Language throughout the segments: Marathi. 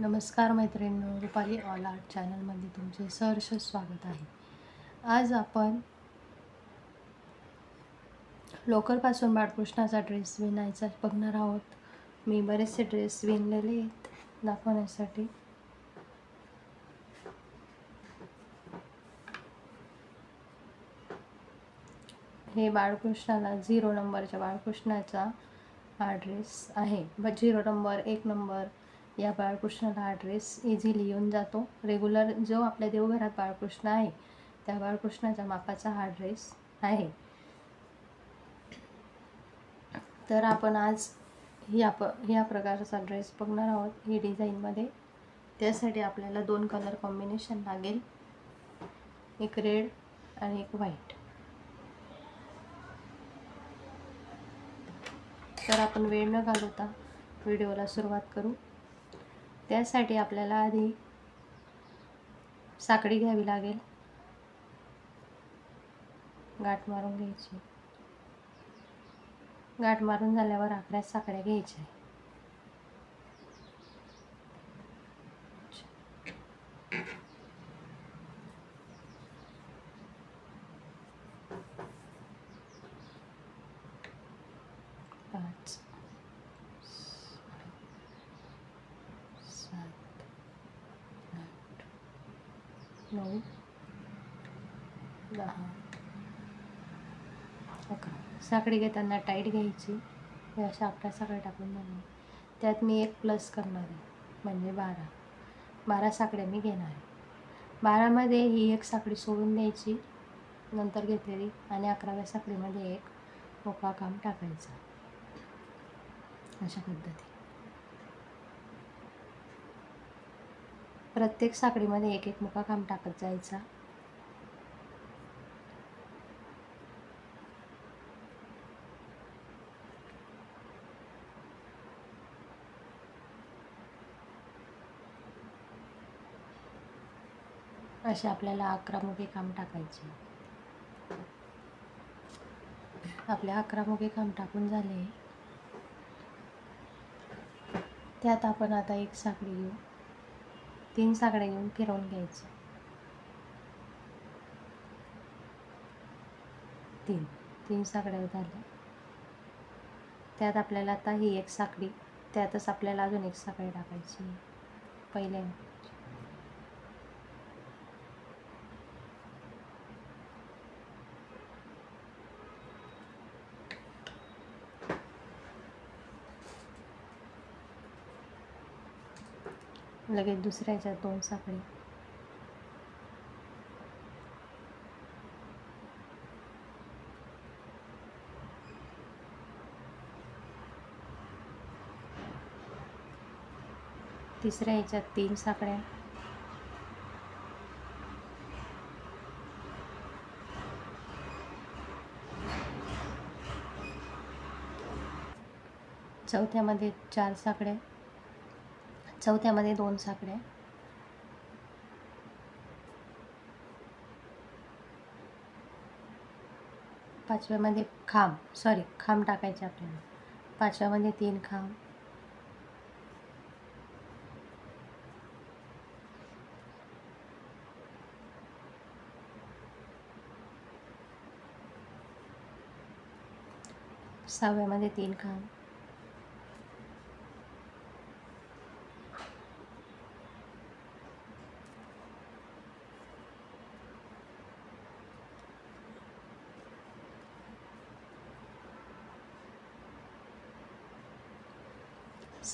नमस्कार मैत्रिणींनो रुपाली ऑल आर्ट चॅनलमध्ये तुमचे सहर्ष स्वागत आहे. आज आपण लोकरपासून बाळकृष्णाचा ड्रेस विणायचा बघणार आहोत. मी बरेचसे ड्रेस विणलेले आहेत दाखवण्यासाठी. हे बाळकृष्णाला झिरो नंबरच्या बाळकृष्णाचा हा ड्रेस आहे. ब झिरो नंबर एक नंबर या बाळकृष्णाला हा ड्रेस इझिली येऊन जातो. रेग्युलर जो आपल्या देवघरात बाळकृष्ण आहे त्या बाळकृष्णाच्या मापाचा हा ड्रेस आहे. तर आपण आज या प ह्या प्रकारचा ड्रेस बघणार आहोत. ही डिझाईनमध्ये त्यासाठी आपल्याला दोन कलर कॉम्बिनेशन लागेल. एक रेड आणि एक व्हाईट तर आपण वेळ न घालवता व्हिडिओला सुरुवात करू. त्यासाठी आपल्याला आधी साखळी घ्यावी लागेल. गाठ मारून घ्यायची. गाठ मारून झाल्यावर आकड्यात साखळ्या घ्यायच्या पाच सात आठ नऊ दहा अकरा साखळी घेताना टाईट घ्यायची. हे अशा आपल्या साखळी टाकून झाली त्यात मी एक प्लस करणार आहे. म्हणजे बारा. बारा साखळ्या मी घेणार आहे. बारामध्ये ही एक साखळी सोडून द्यायची. नंतर घेतलेली आणि अकराव्या साखळीमध्ये एक मोकळा काम टाकायचा. अशा पद्धती प्रत्येक साखळीमध्ये एक एक मुका काम टाकत जायचा. असे आपल्याला अकरा मुखे काम टाकायचे. आपल्या अकरा मुखे काम टाकून झाले. त्यात आपण आता एक साखळी घेऊ. तीन साखळ्या घेऊन फिरवून घ्यायचं. तीन तीन साकड्या झाल्या. त्यात आपल्याला आता ही एक साखळी त्यातच आपल्याला अजून एक साखळी टाकायची पहिल्या लगेच दुसऱ्या दोन साखळी तिसऱ्या ह्याच्यात तीन साखळ्या. चौथ्यामध्ये चार साखळ्या. चौथ्यामध्ये दोन साखळ्या पाचव्यामध्ये खांब सॉरी खांब टाकायचे आपल्याला. पाचव्यामध्ये तीन खांब. सहाव्यामध्ये तीन खांब.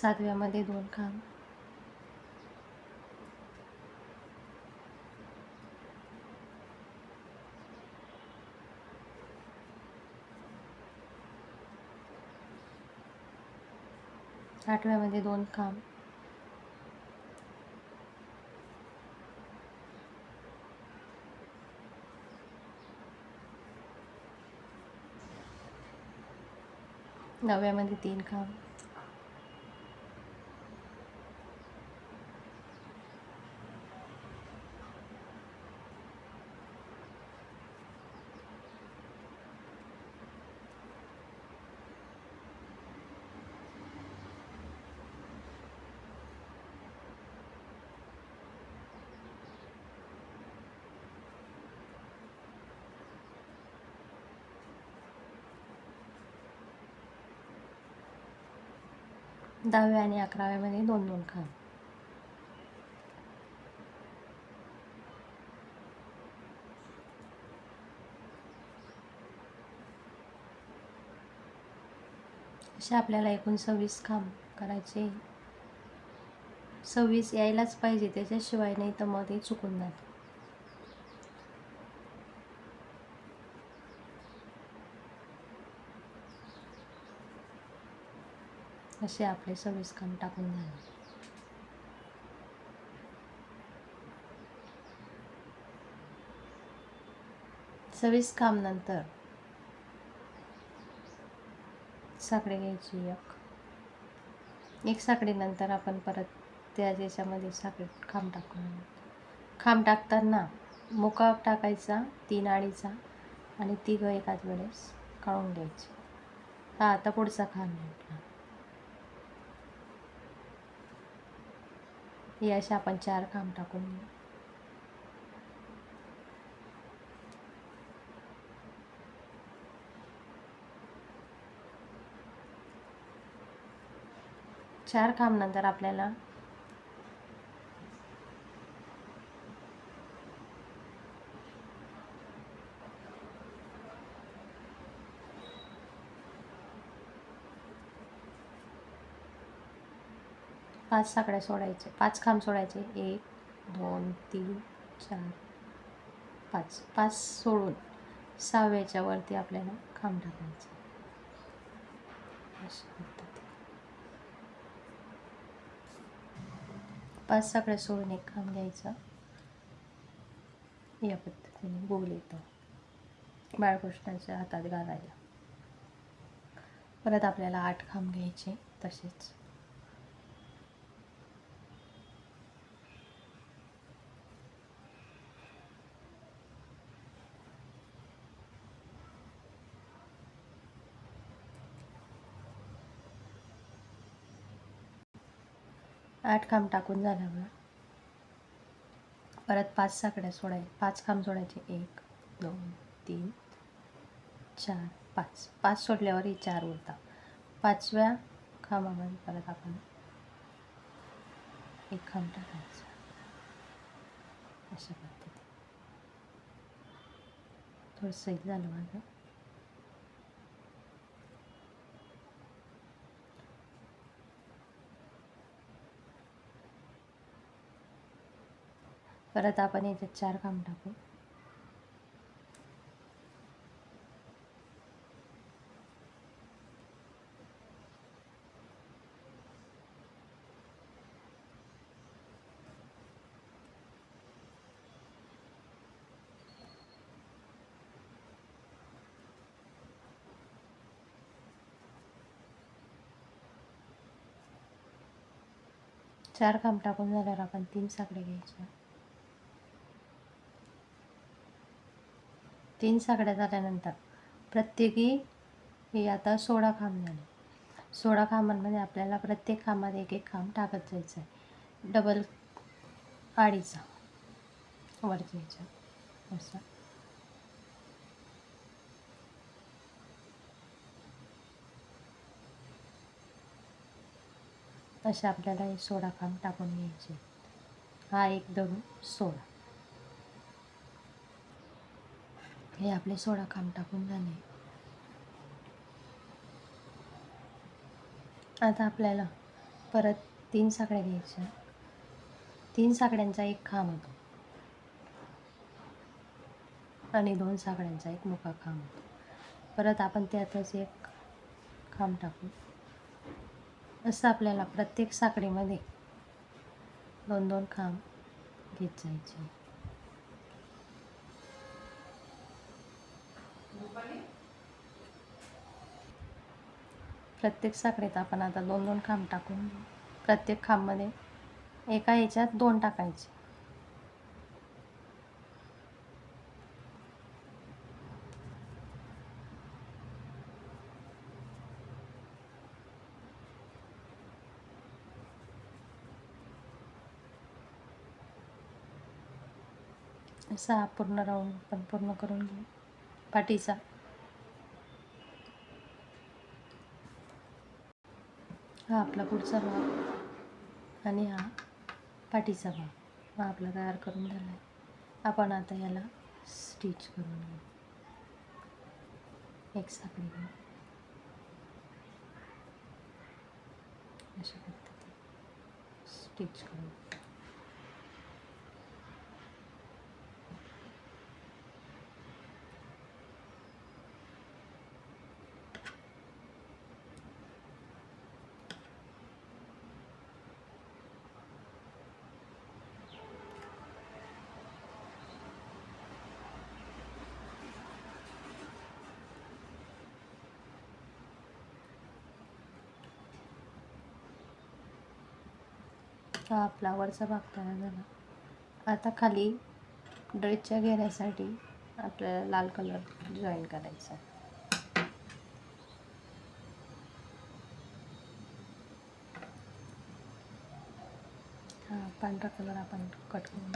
सातव्यामध्ये दोन खांब आठव्यामध्ये दोन खांब नवव्यामध्ये तीन खांब दहाव्या आणि अकराव्यामध्ये दोन दोन खांब असे आपल्याला एकूण सव्वीस खांब करायचे. सव्वीस यायलाच पाहिजे त्याच्याशिवाय नाही तर मग ते चुकून जातं. असे आपले सव्वीस खांब टाकून झाले सव्वीस खांब नंतर. साकडे घ्यायची एक. एक साकडीनंतर आपण परत त्या याच्यामध्ये साखळी खांब टाकून खांब टाकताना मुका टाकायचा तीन आळीचा आणि तिघं एकाच वेळेस काढून घ्यायची. हा आता पुढचा खांब म्हटला हे असे आपण चार खांब टाकून घेऊ. चार खांब नंतर आपल्याला पाच साकड्या सोडायचे पाच खांब सोडायचे. एक दोन तीन चार पाच. पाच सोडून सहाव्याच्या वरती आपल्याला खांब टाकायचे. अशा पद्धती पाच साकड्या सोडून एक खांब घ्यायचा. या पद्धतीने गोल येतो. बाळकृष्णाच्या हातात घालायला. परत आपल्याला आठ खांब घ्यायचे तसेच. आठ खांब टाकून झाल्यावर परत पाच साकड्या सोडाय पाच खांब सोडायचे. एक दोन तीन चार पाच. पाच सोडल्यावर ही चार उरतात पाचव्या खांबामध्ये परत आपण एक खांब टाकायचा. अशा पद्धतीने. थोडं सैल झालं माझं. परत आपण याच्यात चार काम टाकू. चार काम टाकून झाल्यावर आपण तीन साकडे घ्यायच्या तीन साकड्या झाल्यानंतर प्रत्येकी हे आता सोळा खांब झाले. सोळा खांबांमध्ये आपल्याला प्रत्येक खांबात एक एक खांब टाकत जायचं आहे. डबल आडीचा वरच्या ह्याच्यात असं. असे आपल्याला हे सोळा खांब टाकून घ्यायचे हा एक धरून सोळा. हे आपले सोळा खांब टाकून झाले. आता आपल्याला परत तीन साकड्या घ्यायच्या. तीन साकड्यांचा एक खांब होतो. आणि दोन साकड्यांचा एक मुका खांब होतो. परत आपण त्यातच एक खांब टाकू. असं आपल्याला प्रत्येक साकडीमध्ये दोन दोन खांब घेत जायचे. प्रत्येक साखळीत आपण आता दोन दोन खांब टाकून प्रत्येक खांबमध्ये एका याच्यात दोन टाकायचे. सहा पूर्ण राऊंड पण पूर्ण करून घेऊ. पाठीचा हा आपला पुढचा भाग आणि हा पाठीचा भाग. हा आपला तयार करून झाला आहे आपण आता याला स्टिच करून घेऊ. एक साखळी घेऊ. अशा पद्धतीने स्टिच करू हा आपला वरचा भाग तयार झाला आता खाली ड्रेसच्या घेण्यासाठी आपल्याला लाल कलर जॉईन करायचा आहे. हा पांढरा कलर आपण कट करून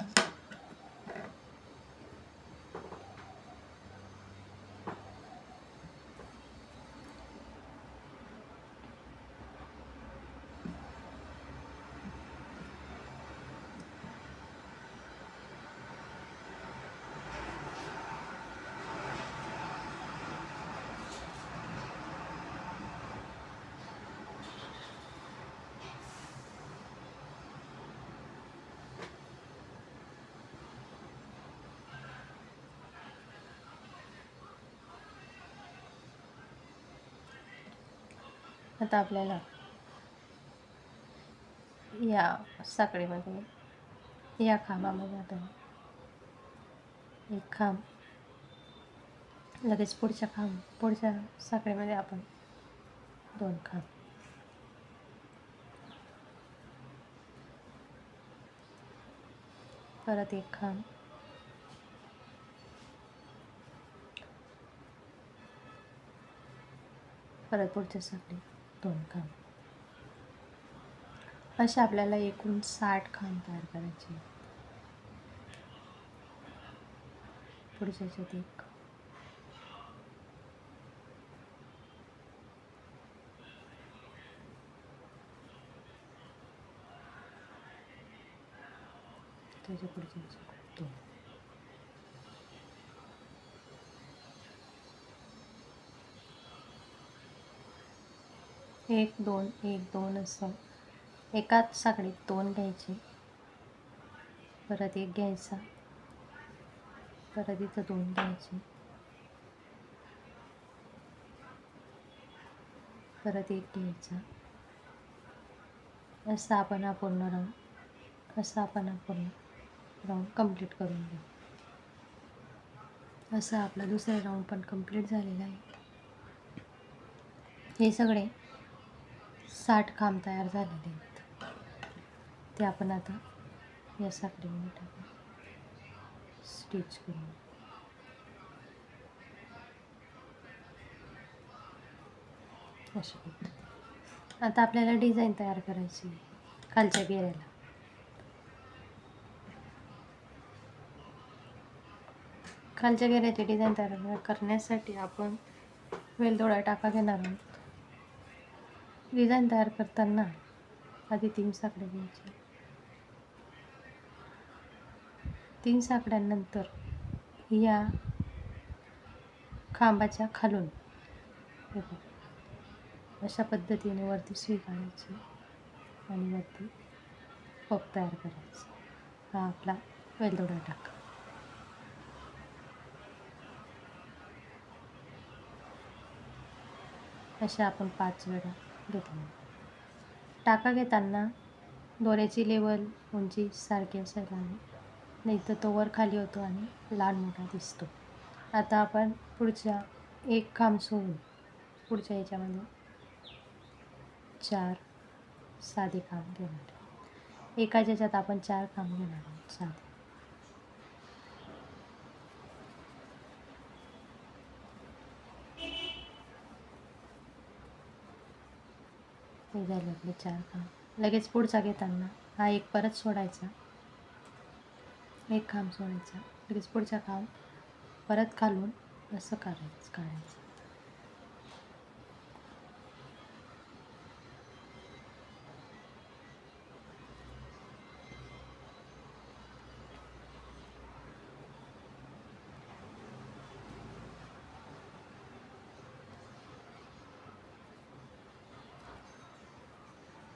आता आपल्याला या साखळीमध्ये या खांबामध्ये आता एक खांब लगेच पुढच्या खांब पुढच्या साखळीमध्ये आपण दोन खांब. परत एक खांब. परत पुढच्या साखळी दोन खांब असे आपल्याला एकूण साठ खांब तयार करायचे पुढच्या ह्याच्यात एक. त्याच्या पुढच्या दोन. एक दोन एक दोन असं. एकाच साखळीत दोन घ्यायचे. परत एक घ्यायचा. परत इथं दोन घ्यायचे. परत एक घ्यायचा. असं आपण हा पूर्ण राऊंड असं आपण हा पूर्ण राऊंड कंप्लीट करून घेऊ. असं आपला दुसरा राऊंड पण कंप्लीट झालेला आहे. हे सगळे साठ खांब तयार झालेले आहेत. ते आपण आता या साखळीमध्ये टाकू. स्टिच करून. अशा आता आपल्याला डिझाईन तयार करायची आहे. खालच्या घेऱ्याला खालच्या घेऱ्याची डिझाईन तयार करण्यासाठी आपण वेलदोडा टाका घेणार आहोत. डिझाईन तयार करताना आधी तीन साकड्या घ्यायच्या. तीन साकड्यांनंतर या खांबाच्या खालून अशा पद्धतीने वरती सुई काढायची आणि वरती पप तयार करायचं. हा आपला वेलदोडा टाका. अशा आपण पाच वेळा घेतली टाका घेताना दोऱ्याची लेवल उंची सारखी असायला हवी नाही तर तो वर खाली होतो आणि लहान मोठा दिसतो. आता आपण पुढच्या एक खांब सोडून पुढच्या याच्यामध्ये चार साधे खांब घेणार. एकाच्या एका ज्याच्यात आपण चार खांब घेणार आहोत साधे. हे झाले आपले चार खांब लगेच पुढचा घेताना. हा एक परत सोडायचा. एक खांब सोडायचा. लगेच पुढचा काम परत घालून असं काढायचं काढायचं.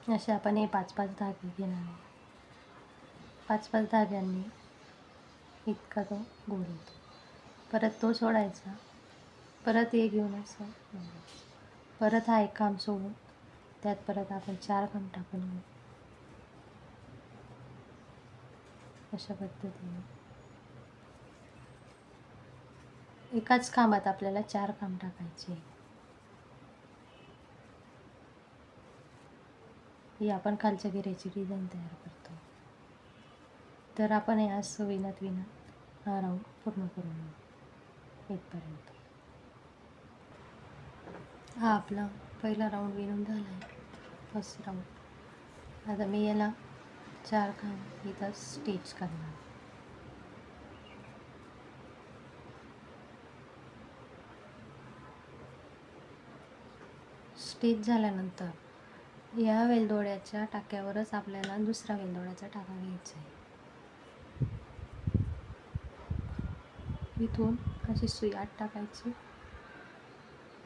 असे आपण हे पाच पाच धागे घेणार आहे पाच पाच धाग्यांनी इतका तो गोल येतो परत तो सोडायचा. परत हे घेऊन असं परत हा एक काम सोडून त्यात परत आपण चार खांब टाकून घेऊ अशा पद्धतीने. एकाच खांबात आपल्याला चार खांब टाकायचे ही आपण खालच्या गिऱ्याची डिझाईन तयार करतो तर आपण हे विनात विना हा राऊंड पूर्ण करून घेऊ. इथपर्यंत. हा आपला पहिला राऊंड विणून झाला आहे फर्स्ट राऊंड. आता मी याला चार खांब इथं स्टिच करणार. स्टिच झाल्यानंतर या वेलदोड्याच्या टाक्यावरच आपल्याला दुसरा वेलदोड्याचा टाका घ्यायचा आहे. इथून अशी सुई आत टाकायची.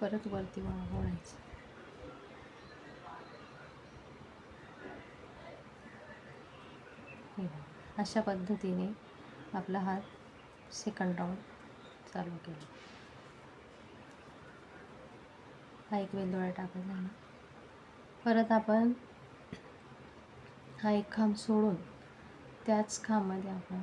परत वरती ओढायची अशा पद्धतीने आपला हा सेकंड राऊंड चालू केला. हा एक वेलदोळा टाकत झाला परत आपण हा एक खांब सोडून त्याच खांबमध्ये आपण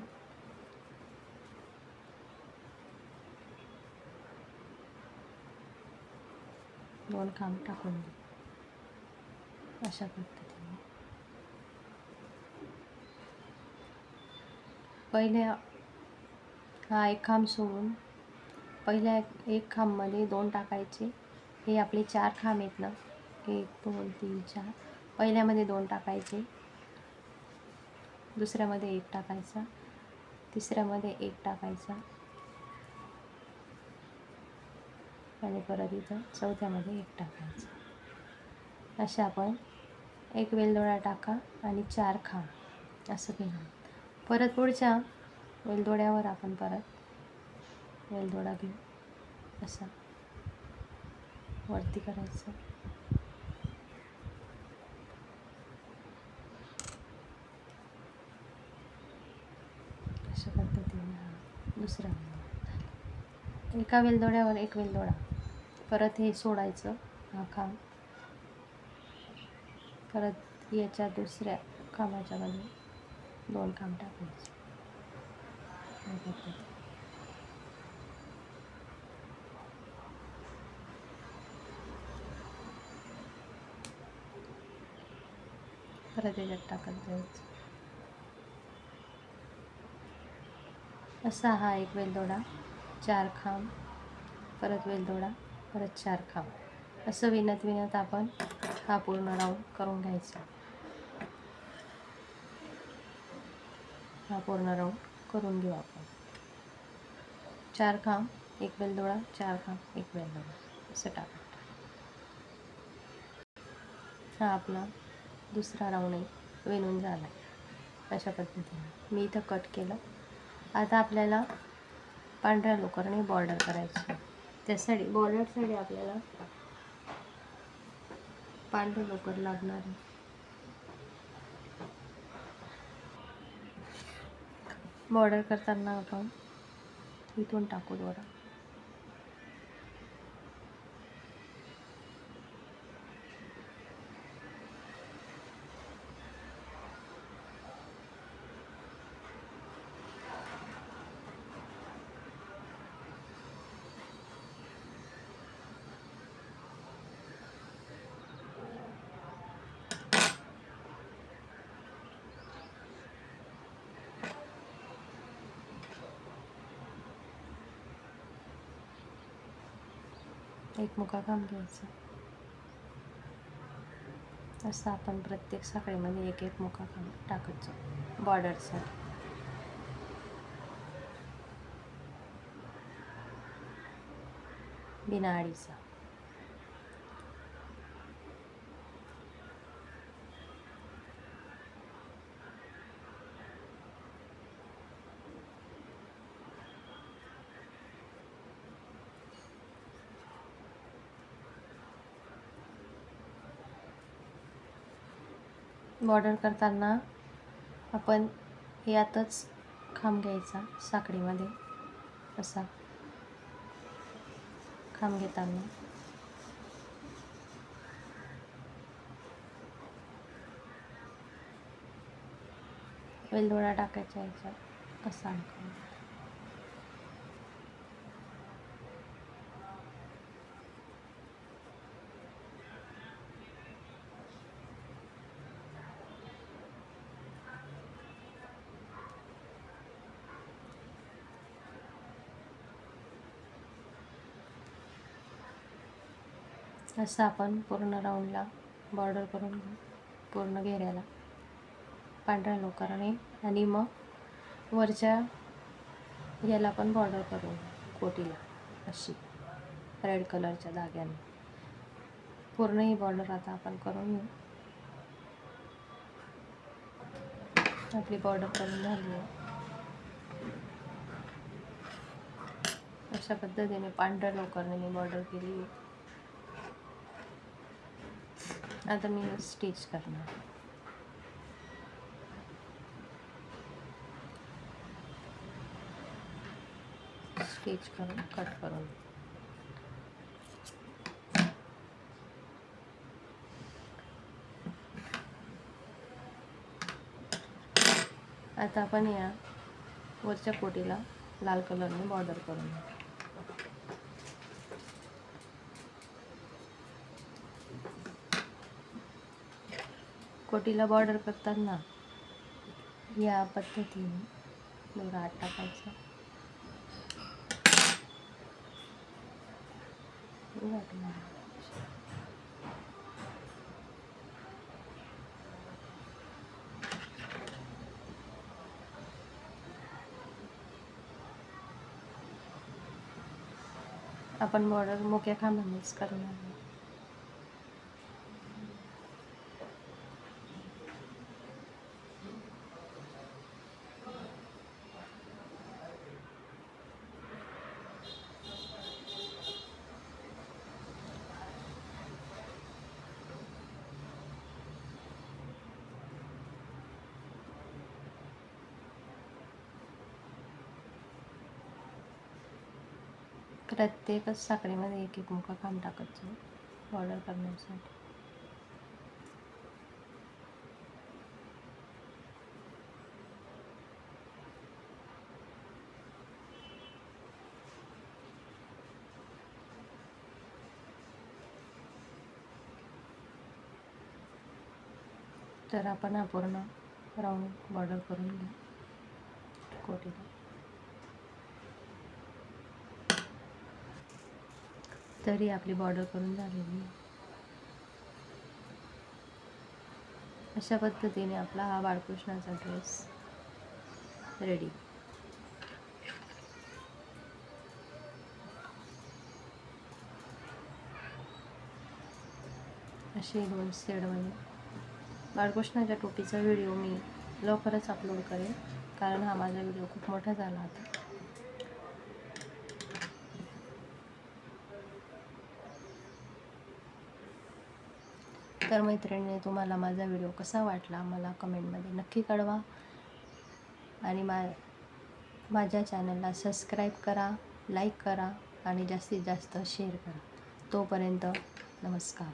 दोन खांब टाकून देऊ. अशा पद्धतीने. पहिल्या हा एक खांब सोडून पहिल्या एक- एक खांबमध्ये दोन टाकायचे. हे आपले चार खांब आहेत ना एक दोन तीन चार. पहिल्यामध्ये दोन टाकायचे. दुसऱ्यामध्ये एक टाकायचा. तिसऱ्यामध्ये एक टाकायचा. आणि परत इथं चौथ्यामध्ये एक टाकायचं. असे आपण एक वेलदोडा टाका आणि चार खा असं घेणार परत पुढच्या वेलदोड्यावर आपण परत वेलदोडा घेऊ. असा. वरती करायचं अशा पद्धतीने हा दुसरा. एका वेलदोड्यावर एक वेलदोडा. परत हे सोडायचं हा खांब परत याच्या दुसऱ्या खांबाच्या बाजूला दोन खांब टाकायचे. परत याच्यात टाकत जायचं. असा हा एक वेलदोडा चार खांब परत वेलदोडा परत चार खांब. असं विनत विनत आपण हा पूर्ण राऊंड करून घ्यायचा. हा पूर्ण राऊंड करून घेऊ आपण. चार खांब एक वेलदोडा चार खांब एक वेलदोडा. असं टाकत हा आपला दुसरा राऊंड आहे विणून झाला अशा पद्धतीने. मी इथं कट केलं. आता आपल्याला पांढऱ्या लोकरने बॉर्डर करायची. त्यासाठी बॉर्डरसाठी आपल्याला पांढरी लोकर लागणार आहे. बॉर्डर करताना आपण इथून टाकू थोडा एक मुका काम घ्यायचं. असं आपण प्रत्येक साखळीमध्ये एक एक मुकाकाम टाकत जाऊ बॉर्डरचा बिना आडीचा बॉर्डर करताना आपण यातच खांब घ्यायचा साखळीमध्ये. असा. खांब घेताना. वेलदोडा टाकायचा याच्यात. असा. असं आपण पूर्ण राऊंडला बॉर्डर करून घेऊ. पूर्ण घेऱ्याला. पांढऱ्या लोकराने आणि मग वरच्या याला पण बॉर्डर करून कोटीला. अशी रेड कलरच्या धाग्याने. पूर्ण ही बॉर्डर आता आपण करून घेऊ. आपली बॉर्डर करून झाली आहे. अशा पद्धतीने पांढऱ्या लोकरने मी बॉर्डर केली. आहे आता मी स्टिच करणार. स्टिच करून कट करून. आता आपण या वरच्या कोटीला लाल कलरने बॉर्डर करून घेऊ. कोटीला बॉर्डर करताना या पद्धतीने दोरा आत टाकायचा आपण बॉर्डर मोक्या खांबानेच करणार आहे प्रत्येकच साखळीमध्ये एक एक मुका काम टाकत जाऊ ऑर्डर करण्यासाठी. तर आपण हा पूर्ण राऊंड बॉर्डर करून घेऊ. कोटीला. तरी आपली बॉर्डर करून झालेली अशा पद्धतीने आपला हा बाळकृष्णाचा ड्रेस रेडी असे दोन सेडमध्ये बाळकृष्णाच्या टोपीचा व्हिडिओ मी लवकरच अपलोड करेन कारण हा माझा व्हिडिओ खूप मोठा झाला होता. तर मैत्रिणी तुम्हाला माझा व्हिडिओ कसा वाटला मला कमेंटमध्ये नक्की कळवा. आणि मा माझ्या चॅनलला सबस्क्राईब करा लाईक करा आणि जास्तीत जास्त शेअर करा. तोपर्यंत नमस्कार.